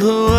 বন্ধু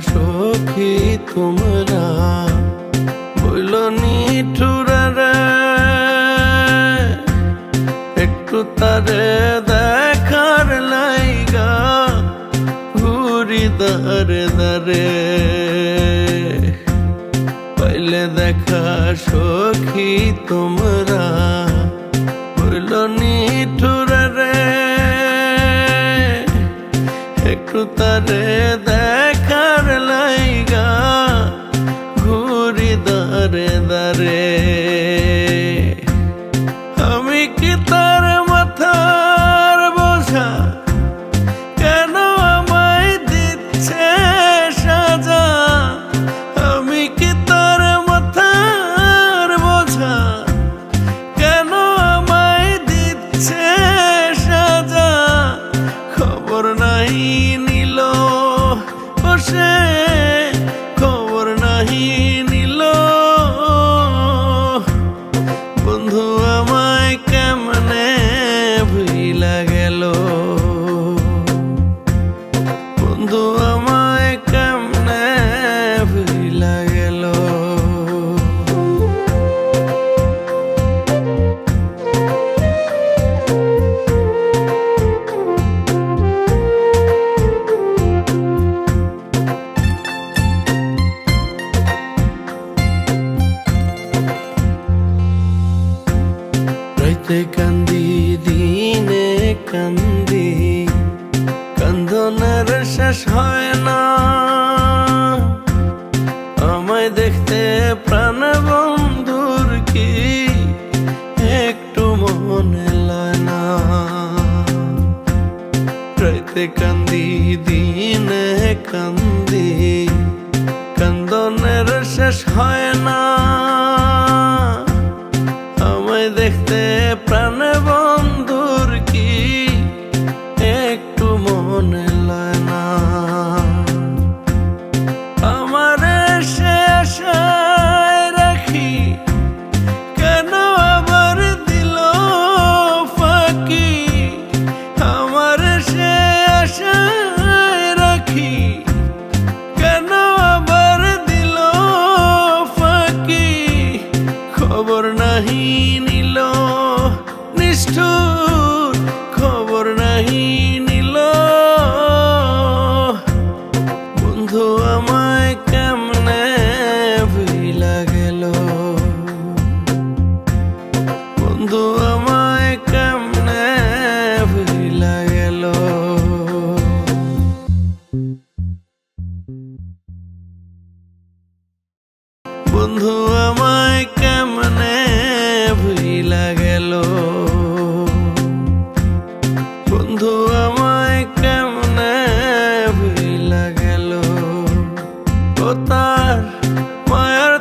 সখী তোমরা বইল নিঠুরে একটু তারে দেখার লাইগা, ঘুরি দারে দারে। পাইলে দেখা সখী তোমরা உலக কান্দি, কান্দনের শেষ হয় না। আমায় দেখতে প্রাণ বন্ধুর কি, একটু মনে লয় না। রাইতে কান্দি, দিনে কান্দি, কান্দনের শেষ হয় না। আমায় দেখতে প্রাণ নিষ্ঠুর খবর নাহি নিল। বন্ধু আমায় কেমনে ভুইলা গেল? বন্ধু আমায় কেমনে ভুইলা গেল? বন্ধু আমায় কেমনে ভুইলা গেল? My heart.